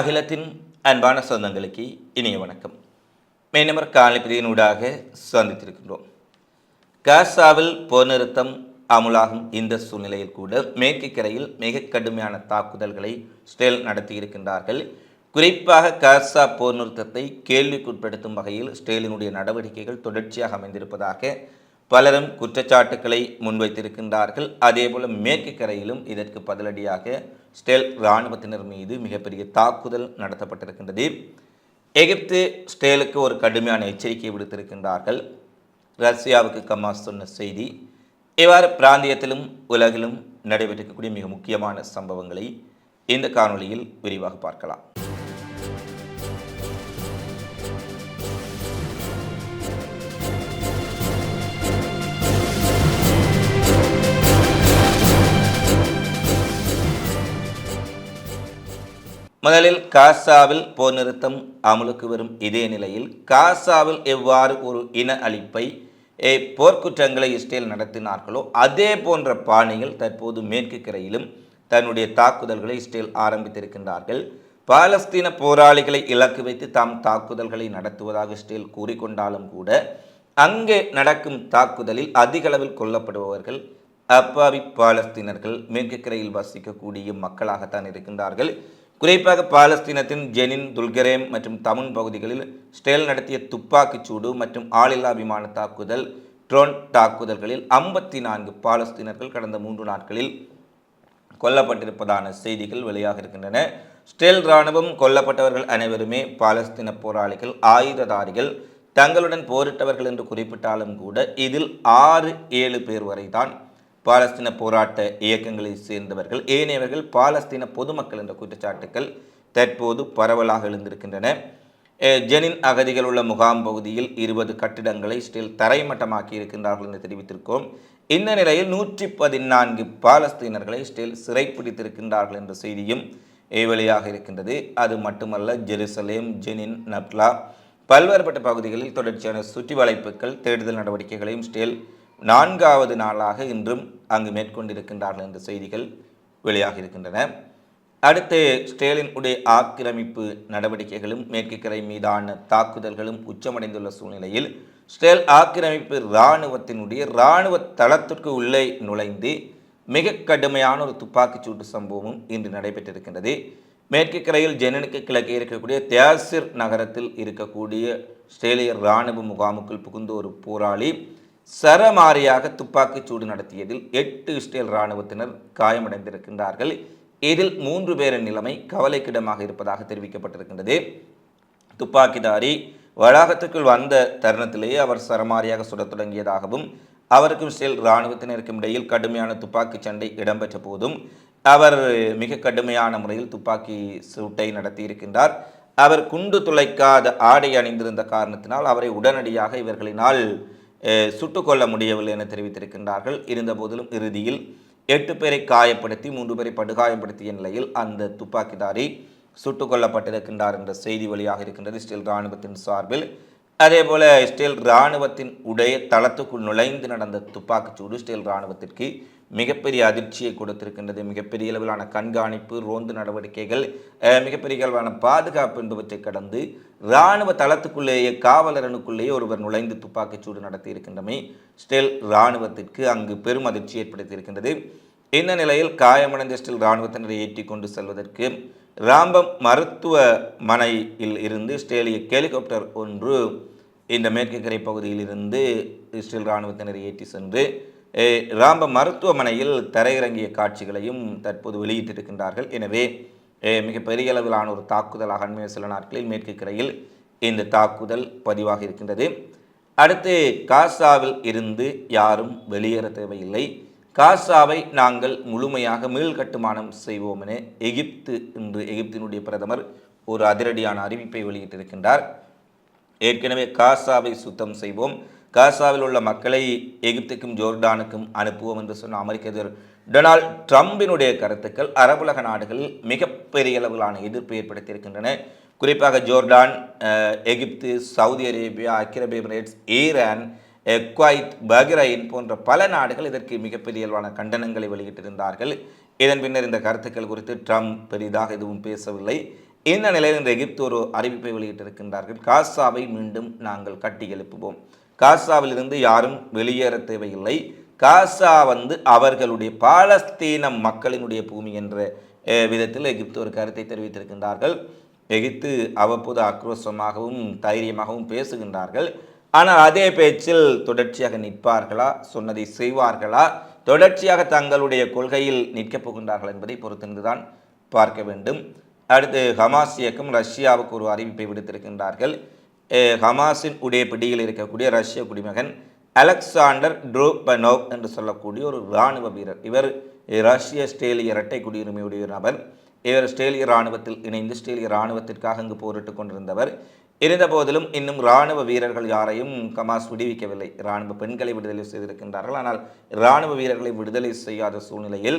அகிலத்தின் அன்பான சொந்தங்களுக்கு இனிய வணக்கம். மேனமர் காலப்பிரியினூடாக சந்தித்திருக்கின்றோம். காசாவில் போர் நிறுத்தம் அமுலாகும் இந்த சூழ்நிலையில் கூட மேற்கு கரையில் மிக கடுமையான தாக்குதல்களை ஸ்டேல் நடத்தியிருக்கின்றார்கள் குறிப்பாக காசா போர் நிறுத்தத்தை கேள்விக்குட்படுத்தும் வகையில் ஸ்டேலினுடைய நடவடிக்கைகள் தொடர்ச்சியாக அமைந்திருப்பதாக பலரும் குற்றச்சாட்டுக்களை முன்வைத்திருக்கின்றார்கள். அதேபோல மேற்கு கரையிலும் இதற்கு பதிலடியாக ஸ்டேல் இராணுவத்தினர் மீது மிகப்பெரிய தாக்குதல் நடத்தப்பட்டிருக்கின்றது. எகிப்து ஸ்டேலுக்கு ஒரு கடுமையான எச்சரிக்கை விடுத்திருக்கின்றார்கள். ரஷ்யாவுக்கு கமாஸ் சொன்ன செய்தி இவ்வாறு பிராந்தியத்திலும் உலகிலும் நடைபெற்றிருக்கக்கூடிய மிக முக்கியமான சம்பவங்களை இந்த காணொளியில் விரிவாக பார்க்கலாம். முதலில் காசாவில் போர் நிறுத்தம் அமலுக்கு வரும் இதே நிலையில் காசாவில் எவ்வாறு ஒரு இன அழிப்பை ஏ, போர்க்குற்றங்களை இஸ்ரேல் நடத்தினார்களோ அதே போன்ற பாணியில் தற்போது மேற்கு கரையிலும் தன்னுடைய தாக்குதல்களை இஸ்ரேல் ஆரம்பித்திருக்கின்றார்கள். பாலஸ்தீன போராளிகளை இலக்கு வைத்து தாம் தாக்குதல்களை நடத்துவதாக இஸ்ரேல் கூறிக்கொண்டாலும் கூட அங்கே நடக்கும் தாக்குதலில் அதிக அளவில் கொல்லப்படுபவர்கள் அப்பாவி பாலஸ்தீனர்கள் மேற்கு கரையில் வசிக்கக்கூடிய மக்களாகத்தான் இருக்கின்றார்கள். குறிப்பாக பாலஸ்தீனத்தின் ஜெனின் துல்கரேம் மற்றும் தமுன் பகுதிகளில் ஸ்டேல் நடத்திய துப்பாக்கிச் சூடு மற்றும் ஆளில்லா விமான தாக்குதல் ட்ரோன் தாக்குதல்களில் ஐம்பத்தி நான்கு பாலஸ்தீனர்கள் கடந்த மூன்று நாட்களில் கொல்லப்பட்டிருப்பதான செய்திகள் வெளியாக இருக்கின்றன. ஸ்டேல் இராணுவம் கொல்லப்பட்டவர்கள் அனைவருமே பாலஸ்தீன போராளிகள் ஆயுததாரிகள் தங்களுடன் போரிட்டவர்கள் என்று குறிப்பிட்டாலும் கூட இதில் ஆறு ஏழு பேர் வரைதான் பாலஸ்தீன போராட்ட இயக்கங்களை சேர்ந்தவர்கள். ஏனையவர்கள் பாலஸ்தீன பொதுமக்கள் என்ற குற்றச்சாட்டுக்கள் தற்போது பரவலாக எழுந்திருக்கின்றன. ஜெனின் அகதிகள் உள்ள முகாம் பகுதியில் இருபது கட்டிடங்களை ஸ்டில் தரைமட்டமாக்கி இருக்கின்றார்கள் என்று தெரிவித்திருக்கோம். இந்த நிலையில் நூற்றி பதினான்கு பாலஸ்தீனர்களை ஸ்டில் சிறைப்பிடித்திருக்கின்றார்கள் என்ற செய்தியும் அஹ் வெளியாக இருக்கின்றது. அது மட்டுமல்ல ஜெருசலேம் ஜெனின் நப்லா பல்வேறுபட்ட பகுதிகளில் தொடர்ச்சியான சுற்றி வளைப்புகள் தேடுதல் நடவடிக்கைகளையும் ஸ்டேல் நான்காவது நாளாக இன்றும் அங்கு மேற்கொண்டிருக்கின்றார்கள் என்ற செய்திகள் வெளியாக இருக்கின்றன அடுத்து ஸ்டேலின் உடைய ஆக்கிரமிப்பு நடவடிக்கைகளும் மேற்கு கரை மீதான தாக்குதல்களும் உச்சமடைந்துள்ள சூழ்நிலையில் ஸ்டேல் ஆக்கிரமிப்பு இராணுவத்தினுடைய இராணுவ தளத்திற்கு உள்ளே நுழைந்து மிக கடுமையான ஒரு துப்பாக்கிச் சூட்டு சம்பவமும் இன்று நடைபெற்றிருக்கின்றது. மேற்கு கரையில் ஜெனனுக்கு கிழக்கே இருக்கக்கூடிய தியாசிர் நகரத்தில் இருக்கக்கூடிய ஸ்ட்ரேலிய இராணுவ முகாமுக்குள் புகுந்த ஒரு போராளி சரமாரியாக துப்பாக்கிச் சூடு நடத்தியதில் எட்டு இஸ்ரேல் இராணுவத்தினர் காயமடைந்திருக்கின்றார்கள். இதில் மூன்று பேரின் நிலைமை கவலைக்கிடமாக இருப்பதாக தெரிவிக்கப்பட்டிருக்கின்றது. துப்பாக்கிதாரி வளாகத்துக்குள் வந்த தருணத்திலேயே அவர் சரமாரியாக சுடத் தொடங்கியதாகவும் அவருக்கும் இஸ்ரேல் இராணுவத்தினருக்கும் இடையில் கடுமையான துப்பாக்கிச் சண்டை இடம்பெற்ற போதும் அவர் மிக கடுமையான முறையில் துப்பாக்கி சூட்டை நடத்தியிருக்கின்றார். அவர் குண்டு துளைக்காத ஆடை அணிந்திருந்த காரணத்தினால் அவரை உடனடியாக இவர்களினால் சுட்டுக்கொள்ள சுட்டுக் கொள்ள முடியவில்லை என தெரிவித்திருக்கின்றார்கள். இருந்தபோதிலும் இறுதியில் எட்டு பேரை காயப்படுத்தி மூன்று பேரை படுகாயப்படுத்திய நிலையில் அந்த துப்பாக்கிதாரி சுட்டுக் கொல்லப்பட்டிருக்கின்றார் என்ற செய்தி வெளியாக இருக்கின்றது ஸ்டில் இராணுவத்தின் சார்பில். அதே போல் இஸ்ரேல் இராணுவத்தின் உடைய தளத்துக்குள் நுழைந்து நடந்த துப்பாக்கிச்சூடு இஸ்ரேல் இராணுவத்திற்கு மிகப்பெரிய அதிர்ச்சியை கொடுத்திருக்கின்றது. மிகப்பெரிய அளவிலான கண்காணிப்பு ரோந்து நடவடிக்கைகள் மிகப்பெரிய அளவிலான பாதுகாப்பு என்பவற்றை கடந்து இராணுவ தளத்துக்குள்ளேயே காவலரனுக்குள்ளேயே ஒருவர் நுழைந்து துப்பாக்கிச்சூடு நடத்தி இருக்கின்றமை ஸ்டெல் இராணுவத்திற்கு அங்கு பெரும் அதிர்ச்சி ஏற்படுத்தியிருக்கின்றது. இந்த நிலையில் காயமடைந்த ஸ்டெல் இராணுவத்தினரை ஏற்றி கொண்டு செல்வதற்கு ராம்பம் மருத்துவமனையில் இருந்து ஸ்டேலிய ஹெலிகாப்டர் ஒன்று இந்த மேற்கு கரை பகுதியில் இருந்து இஸ்ரேல் இராணுவத்தினர் ஏற்றி சென்று ராம்பம் மருத்துவமனையில் தரையிறங்கிய காட்சிகளையும் தற்போது வெளியிட்டிருக்கின்றார்கள். எனவே மிகப்பெரிய அளவிலான ஒரு தாக்குதலாக அண்மைய சில நாட்களில் மேற்கு கரையில் இந்த தாக்குதல் பதிவாக இருக்கின்றது அடுத்து காசாவில் இருந்து யாரும் வெளியேற தேவையில்லை. காசாவை நாங்கள் முழுமையாக மீள் கட்டுமானம் செய்வோம் என எகிப்து இன்று எகிப்தினுடைய பிரதமர் ஒரு அதிரடியான அறிவிப்பை வெளியிட்டிருக்கின்றார். ஏற்கனவே காசாவை சுத்தம் செய்வோம். காசாவில் உள்ள மக்களை எகிப்துக்கும் ஜோர்டானுக்கும் அனுப்புவோம் என்று சொன்ன அமெரிக்க அதிபர் டொனால்ட் ட்ரம்பினுடைய கருத்துக்கள் அரபுலக நாடுகளில் மிகப்பெரிய அளவிலான எதிர்ப்பு ஏற்படுத்தியிருக்கின்றன. குறிப்பாக ஜோர்டான் எகிப்து சவுதி அரேபியா அக்கிரபி எமிரேட்ஸ் ஈரான் குவைத் பஹ்ரைன் போன்ற பல நாடுகள் இதற்கு மிகப்பெரிய அளவான கண்டனங்களை வெளியிட்டிருந்தார்கள். இதன் பின்னர் இந்த கருத்துக்கள் குறித்து ட்ரம்ப் பெரிதாக எதுவும் பேசவில்லை. இந்த நிலையில் இன்று எகிப்து ஒரு அறிவிப்பை வெளியிட்டிருக்கின்றார்கள். காசாவை மீண்டும் நாங்கள் கட்டி எழுப்புவோம். காசாவிலிருந்து யாரும் வெளியேற தேவையில்லை. காசா வந்து அவர்களுடைய பாலஸ்தீன மக்களினுடைய பூமி என்ற விதத்தில் எகிப்து ஒரு கருத்தை தெரிவித்திருக்கின்றார்கள். எகிப்து அவ்வப்போது ஆக்ரோஷமாகவும் தைரியமாகவும் பேசுகின்றார்கள். ஆனால் அதே பேச்சில் தொடர்ச்சியாக நிற்பார்களா? சொன்னதை செய்வார்களா? தொடர்ச்சியாக தங்களுடைய கொள்கையில் நிற்கப் போகின்றார்கள் என்பதை பொறுத்திருந்துதான் பார்க்க வேண்டும். அடுத்து ஹமாஸ் இயக்கம் ரஷ்யாவுக்கு ஒரு அறிவிப்பை விடுத்திருக்கின்றார்கள். ஹமாஸின் உடைய பிடியில் இருக்கக்கூடிய ரஷ்ய குடிமகன் அலெக்சாண்டர் ட்ரூபனோவ் என்று சொல்லக்கூடிய ஒரு இராணுவ வீரர். இவர் ரஷ்ய ஸ்டேலிய இரட்டை குடியுரிமையுடைய நபர். இவர் ஸ்டேலிய இராணுவத்தில் இணைந்து ஸ்டேலிய இராணுவத்திற்காக அங்கு போரிட்டுக் கொண்டிருந்தவர். இருந்த போதிலும் இன்னும் இராணுவ வீரர்கள் யாரையும் கமாஸ் விடுவிக்கவில்லை. இராணுவ பெண்களை விடுதலை செய்திருக்கின்றார்கள். ஆனால் இராணுவ வீரர்களை விடுதலை செய்யாத சூழ்நிலையில்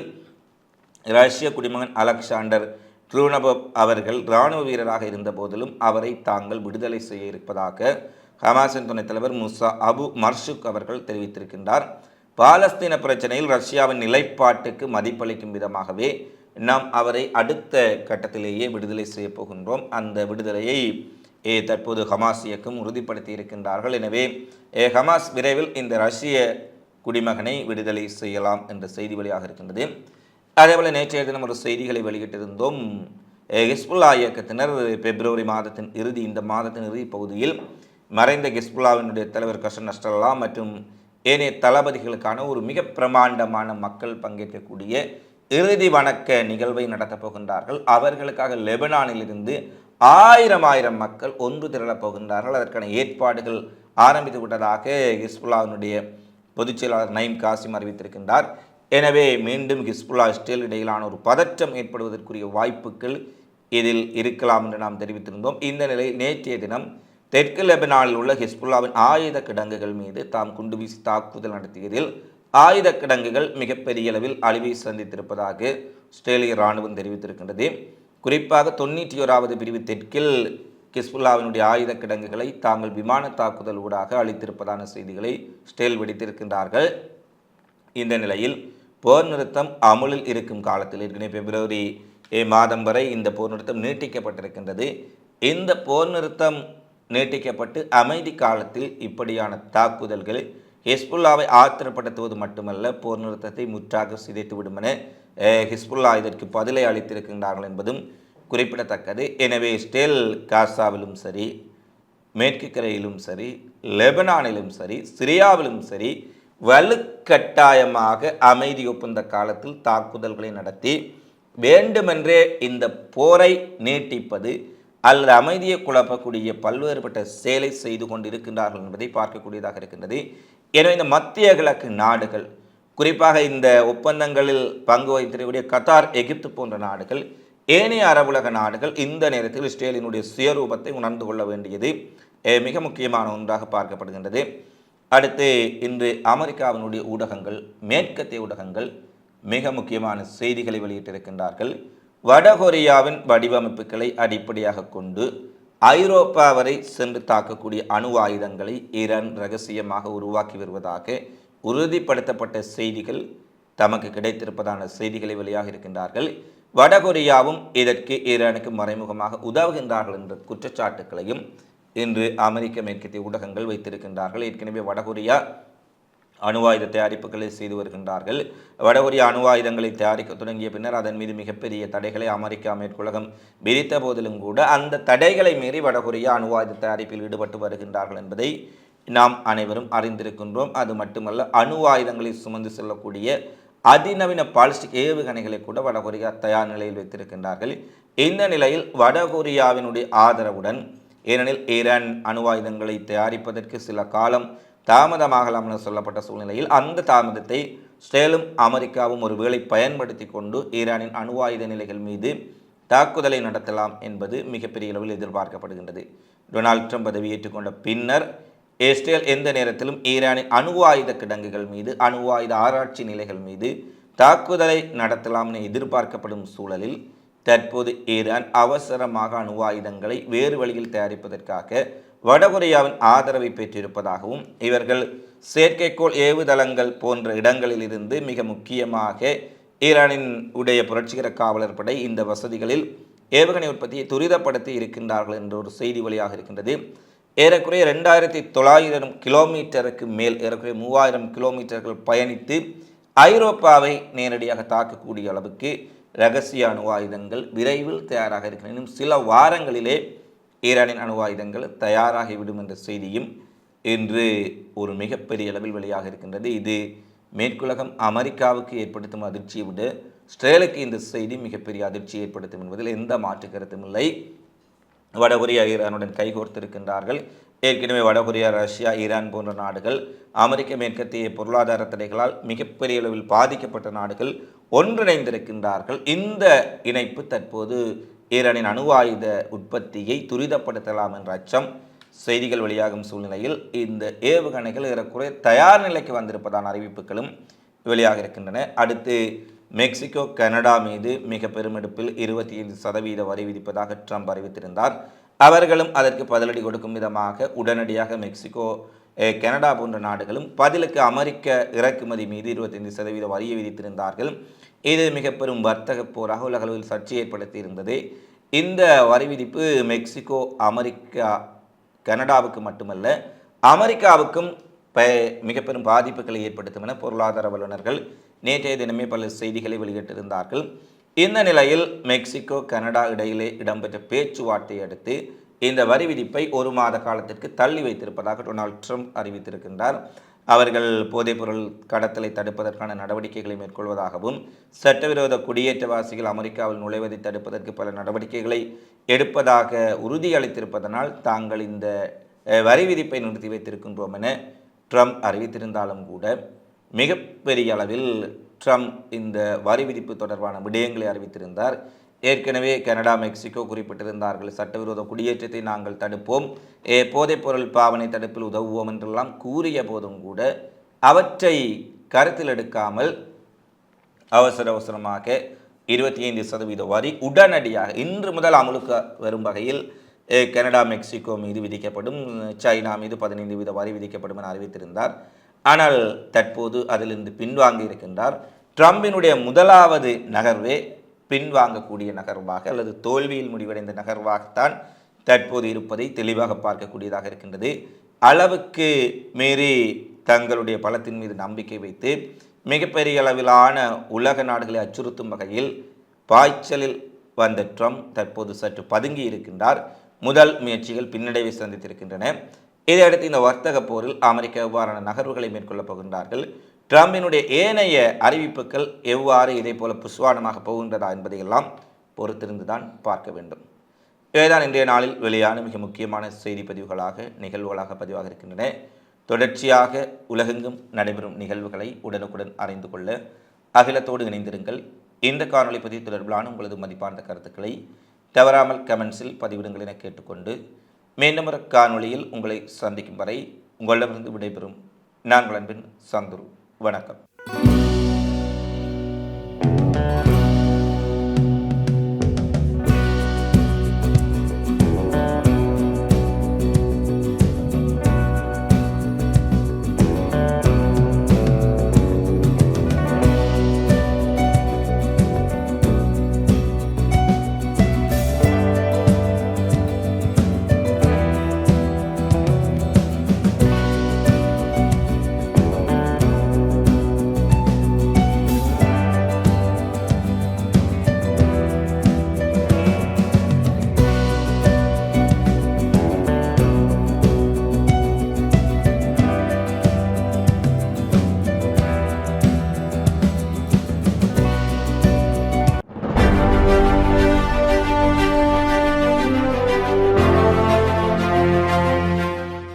ரஷ்ய குடிமகன் அலெக்சாண்டர் ட்ரூனபப் அவர்கள் இராணுவ வீரராக இருந்த போதிலும் அவரை தாங்கள் விடுதலை செய்ய இருப்பதாக ஹமாஸின் துணைத் தலைவர் முசா அபு மர்ஷுக் அவர்கள் தெரிவித்திருக்கின்றார். பாலஸ்தீன பிரச்சனையில் ரஷ்யாவின் நிலைப்பாட்டுக்கு மதிப்பளிக்கும் விதமாகவே நாம் அவரை அடுத்த கட்டத்திலேயே விடுதலை செய்ய போகின்றோம். அந்த விடுதலையை ஏ, தற்போது ஹமாஸ் இயக்கம் உறுதிப்படுத்தி இருக்கின்றார்கள். எனவே ஏ, ஹமாஸ் விரைவில் இந்த ரஷ்ய குடிமகனை விடுதலை செய்யலாம் என்ற செய்தி வெளியாக இருக்கின்றது. அதேபோல் நேற்றைய தினம் ஒரு செய்திகளை வெளியிட்டிருந்தோம். ஹிஸ்புல்லா இயக்கத்தினர் பிப்ரவரி மாதத்தின் இறுதி இந்த மாதத்தின் இறுதி பகுதியில் மறைந்த ஹிஸ்புல்லாவினுடைய தலைவர் கஷன் நஸ்ரல்லா மற்றும் ஏனைய தளபதிகளுக்கான ஒரு மிக பிரமாண்டமான மக்கள் பங்கேற்கக்கூடிய இறுதி வணக்க நிகழ்வை நடத்தப் போகின்றார்கள். அவர்களுக்காக லெபனானிலிருந்து ஆயிரம் ஆயிரம் மக்கள் ஒன்று திரளப் போகின்றார்கள். அதற்கான ஏற்பாடுகள் ஆரம்பித்து விட்டதாக ஹிஸ்புல்லாவினுடைய பொதுச் செயலாளர் நயீம் காசிம் அறிவித்திருக்கின்றார். எனவே மீண்டும் ஹிஸ்புல்லா இஸ்ரேல் இடையிலான ஒரு பதற்றம் ஏற்படுவதற்குரிய வாய்ப்புகள் இதில் இருக்கலாம் என்று நாம் தெரிவித்திருந்தோம். இந்த நிலையில் நேற்றைய தினம் தெற்கு லெபனானில் உள்ள ஹிஸ்புல்லாவின் ஆயுத கிடங்குகள் மீது தாம் குண்டு வீசி தாக்குதல் நடத்தியதில் ஆயுத கிடங்குகள் மிகப்பெரிய அளவில் அழிவை சந்தித்திருப்பதாக ஸ்ட்ரேலிய இராணுவம் தெரிவித்திருக்கின்றது. குறிப்பாக தொண்ணூற்றி ஓராவது பிரிவு தெற்கில் கிஸ்புல்லாவினுடைய ஆயுத கிடங்குகளை தாங்கள் விமான தாக்குதல் ஊடாக அளித்திருப்பதான செய்திகளை ஸ்டேல் வெடித்திருக்கின்றார்கள். இந்த நிலையில் போர் நிறுத்தம் அமுலில் இருக்கும் காலத்தில் ஏற்கனவே பிப்ரவரி மாதம் வரை இந்த போர் நிறுத்தம் நீட்டிக்கப்பட்டிருக்கின்றது. இந்த போர் நிறுத்தம் நீட்டிக்கப்பட்டு அமைதி காலத்தில் இப்படியான தாக்குதல்கள் ஹெஸ்புல்லாவை ஆத்திரப்படுத்துவது மட்டுமல்ல போர் நிறுத்தத்தை முற்றாக சிதைத்துவிடும் என ஹிஸ்புல்லா இதற்கு பதிலை அளித்திருக்கின்றார்கள் என்பதும் குறிப்பிடத்தக்கது. எனவே ஸ்டேல் காசாவிலும் சரி மேற்கு கரையிலும் சரி லெபனானிலும் சரி சிரியாவிலும் சரி வலுக்கட்டாயமாக அமைதி ஒப்பந்த காலத்தில் தாக்குதல்களை நடத்தி வேண்டுமென்றே இந்த போரை நீட்டிப்பது அல்லது அமைதியை குழப்பக்கூடிய பல்வேறுபட்ட செயலை செய்து கொண்டிருக்கின்றார்கள் என்பதை பார்க்கக்கூடியதாக இருக்கின்றது. எனவே இந்த மத்திய கிழக்கு நாடுகள் குறிப்பாக இந்த ஒப்பந்தங்களில் பங்கு வகித்திருக்கக்கூடிய கத்தார் எகிப்து போன்ற நாடுகள் ஏனைய அரபுலக நாடுகள் இந்த நேரத்தில் இஸ்ரேலினுடைய சுயரூபத்தை உணர்ந்து கொள்ள வேண்டியது மிக முக்கியமான ஒன்றாக பார்க்கப்படுகின்றது. அடுத்து இன்று அமெரிக்காவினுடைய ஊடகங்கள் மேற்கத்திய ஊடகங்கள் மிக முக்கியமான செய்திகளை வெளியிட்டிருக்கின்றார்கள். வடகொரியாவின் வடிவமைப்புகளை அடிப்படையாக கொண்டு ஐரோப்பா வரை சென்று தாக்கக்கூடிய அணு ஆயுதங்களை ஈரான் ரகசியமாக உருவாக்கி வருவதாக உறுதிப்படுத்தப்பட்ட செய்திகள் தமக்கு கிடைத்திருப்பதான செய்திகளை வெளியாக இருக்கின்றார்கள். வடகொரியாவும் இதற்கு ஈரானுக்கு மறைமுகமாக உதவுகின்றார்கள் என்ற குற்றச்சாட்டுக்களையும் இன்று அமெரிக்க மேற்கத்திய ஊடகங்கள் வைத்திருக்கின்றார்கள். ஏற்கனவே வடகொரியா அணுவாயுத தயாரிப்புகளை செய்து வருகின்றார்கள். வடகொரியா அணுவாயுதங்களை தயாரிக்க தொடங்கிய பின்னர் அதன் மீது மிகப்பெரிய தடைகளை அமெரிக்கா மேற்குலகம் விதித்த போதிலும் கூட அந்த தடைகளை மீறி வடகொரியா அணுவாயுத தயாரிப்பில் ஈடுபட்டு வருகின்றார்கள் என்பதை நாம் அனைவரும் அறிந்திருக்கின்றோம். அது மட்டுமல்ல அணு ஆயுதங்களை சுமந்து செல்லக்கூடிய அதிநவீன பாலிஸ்டிக் ஏவுகணைகளை கூட வடகொரியா தயார் நிலையில் வைத்திருக்கின்றார்கள். இந்த நிலையில் வடகொரியாவினுடைய ஆதரவுடன் ஏனெனில் ஈரான் அணு ஆயுதங்களை தயாரிப்பதற்கு சில காலம் தாமதமாகலாம் என சொல்லப்பட்ட சூழ்நிலையில் அந்த தாமதத்தை ஸ்ரேலும் அமெரிக்காவும் ஒருவேளை பயன்படுத்தி கொண்டு ஈரானின் அணு ஆயுத நிலைகள் மீது தாக்குதலை நடத்தலாம் என்பது மிகப்பெரிய அளவில் எதிர்பார்க்கப்படுகின்றது. டொனால்ட் ட்ரம்ப் பதவியேற்றுக்கொண்ட பின்னர் இஸ்ரேல் எந்த நேரத்திலும் ஈரானின் அணு ஆயுத கிடங்குகள் மீது அணு ஆயுத ஆராய்ச்சி நிலைகள் மீது தாக்குதலை நடத்தலாம் என எதிர்பார்க்கப்படும் சூழலில் தற்போது ஈரான் அவசரமாக அணு ஆயுதங்களை வேறு வழியில் தயாரிப்பதற்காக வடகொரியாவின் ஆதரவை பெற்றிருப்பதாகவும் இவர்கள் செயற்கைக்கோள் ஏவுதளங்கள் போன்ற இடங்களில் இருந்து மிக முக்கியமாக ஈரானின் உடைய புரட்சிகர காவலர் படை இந்த வசதிகளில் ஏவுகணை உற்பத்தியை துரிதப்படுத்தி இருக்கின்றார்கள் என்ற ஒரு செய்தி வழியாக இருக்கின்றது. ஏறக்குறைய ரெண்டாயிரத்தி தொள்ளாயிரம் கிலோமீட்டருக்கு மேல் ஏறக்குறைய மூவாயிரம் கிலோமீட்டர்கள் பயணித்து ஐரோப்பாவை நேரடியாக தாக்கக்கூடிய அளவுக்கு ரகசிய அணு ஆயுதங்கள் விரைவில் தயாராக இருக்கின்றன. இன்னும் சில வாரங்களிலே ஈரானின் அணு ஆயுதங்கள் தயாராகிவிடும் என்ற செய்தியும் இன்று ஒரு மிகப்பெரிய அளவில் வெளியாக இருக்கின்றது. இது மேற்குலகம் அமெரிக்காவுக்கு ஏற்படுத்தும் அதிர்ச்சியை விட இஸ்ரேலுக்கு இந்த செய்தி மிகப்பெரிய அதிர்ச்சி ஏற்படுத்தும் என்பதில் எந்த மாற்று கருத்தும் இல்லை. வடகொரியா ஈரானுடன் கைகோர்த்திருக்கின்றார்கள். ஏற்கனவே வடகொரியா ரஷ்யா ஈரான் போன்ற நாடுகள் அமெரிக்க மேற்கத்திய பொருளாதார தடைகளால் மிகப்பெரிய அளவில் பாதிக்கப்பட்ட நாடுகள் ஒன்றிணைந்திருக்கின்றார்கள். இந்த இணைப்பு தற்போது ஈரானின் அணு ஆயுத உற்பத்தியை துரிதப்படுத்தலாம் என்ற அச்சம் செய்திகள் வெளியாகும் சூழ்நிலையில் இந்த ஏவுகணைகள் ஏறக்குறைய தயார் நிலைக்கு வந்திருப்பதான அறிவிப்புகளும் வெளியாக இருக்கின்றன அடுத்து மெக்சிகோ கனடா மீது மிக பெருமெடுப்பில் இருபத்தி ஐந்து சதவீத வரி விதிப்பதாக ட்ரம்ப் அறிவித்திருந்தார். அவர்களும் அதற்கு பதிலடி கொடுக்கும் விதமாக உடனடியாக மெக்சிகோ கனடா போன்ற நாடுகளும் பதிலுக்கு அமெரிக்க இறக்குமதி மீது இருபத்தைந்து சதவீத வரியை விதித்திருந்தார்கள். இது மிக பெரும் வர்த்தக போராக உலகளவில் சர்ச்சை ஏற்படுத்தி இருந்தது இந்த வரி விதிப்பு மெக்சிகோ அமெரிக்கா கனடாவுக்கு மட்டுமல்ல அமெரிக்காவுக்கும் மிக பெரும் பாதிப்புகளை ஏற்படுத்தும் என பொருளாதார வல்லுநர்கள் நேற்றைய தினமே பல செய்திகளை வெளியிட்டிருந்தார்கள். இந்த நிலையில் மெக்சிகோ கனடா இடையிலே இடம்பெற்ற பேச்சுவார்த்தையை அடுத்து இந்த வரி விதிப்பை ஒரு மாத காலத்திற்கு தள்ளி வைத்திருப்பதாக டொனால்ட் ட்ரம்ப் அறிவித்திருக்கின்றார். அவர்கள் போதைப்பொருள் கடத்தலை தடுப்பதற்கான நடவடிக்கைகளை மேற்கொள்வதாகவும் சட்டவிரோத குடியேற்றவாசிகள் அமெரிக்காவில் நுழைவதை தடுப்பதற்கு பல நடவடிக்கைகளை எடுப்பதாக உறுதியளித்திருப்பதனால் தாங்கள் இந்த வரி விதிப்பை நிறுத்தி வைத்திருக்கின்றோம் என ட்ரம்ப் அறிவித்திருந்தாலும் கூட மிகப்பெரிய அளவில் ட்ரம்ப் இந்த வரி விதிப்பு தொடர்பான விடயங்களை அறிவித்திருந்தார். ஏற்கனவே கனடா மெக்சிகோ குறிப்பிட்டிருந்தார்கள். சட்டவிரோத குடியேற்றத்தை நாங்கள் தடுப்போம். ஏ, போதைப்பொருள் பாவனை தடுப்பில் உதவுவோம் என்றெல்லாம் கூறிய போதும் கூட அவற்றை கருத்தில் எடுக்காமல் அவசர அவசரமாக இருபத்தி ஐந்து சதவீத வரி உடனடியாக இன்று முதல் அமலுக்கு வரும் வகையில் கனடா மெக்சிகோ மீது விதிக்கப்படும் சைனா மீது பதினைந்து வீத வரி விதிக்கப்படும் என அறிவித்திருந்தார். ஆனால் தற்போது அதிலிருந்து பின்வாங்கி இருக்கின்றார். ட்ரம்பினுடைய முதலாவது நகர்வே பின்வாங்கக்கூடிய நகர்வாக அல்லது தோல்வியில் முடிவடைந்த நகர்வாகத்தான் தற்போது இருப்பதை தெளிவாக பார்க்கக்கூடியதாக இருக்கின்றது. அளவுக்கு மீறி தங்களுடைய பலத்தின் மீது நம்பிக்கை வைத்து மிகப்பெரிய அளவிலான உலக நாடுகளை அச்சுறுத்தும் வகையில் பாய்ச்சலில் வந்த ட்ரம்ப் தற்போது சற்று பதுங்கி இருக்கின்றார். முதல் முயற்சிகள் பின்னடைவை சந்தித்திருக்கின்றன. இதையடுத்து இந்த வர்த்தக போரில் அமெரிக்கா எவ்வாறான நகர்வுகளை மேற்கொள்ளப் போகின்றார்கள்? ட்ரம்பினுடைய ஏனைய அறிவிப்புகள் எவ்வாறு இதே போல புஸ்வானமாக போகின்றதா என்பதையெல்லாம் பொறுத்திருந்துதான் பார்க்க வேண்டும். இவைதான் இன்றைய நாளில் வெளியான மிக முக்கியமான செய்தி பதிவுகளாக நிகழ்வுகளாக பதிவாக இருக்கின்றன. தொடர்ச்சியாக உலகெங்கும் நடைபெறும் நிகழ்வுகளை உடனுக்குடன் அறிந்து கொள்ள அகிலத்தோடு இணைந்திருங்கள். இந்த காணொலி பதிவு தொடர்பிலான உங்களது மதிப்பார்ந்த கருத்துக்களை தவறாமல் கமெண்ட்ஸில் பதிவிடுங்கள் என கேட்டுக்கொண்டு மீண்டும் ஒரு காணொளியில் உங்களை சந்திக்கும் வரை உங்களிடமிருந்து விடைபெறும். நாங்கள் அன்பின் சந்துரு. வணக்கம்.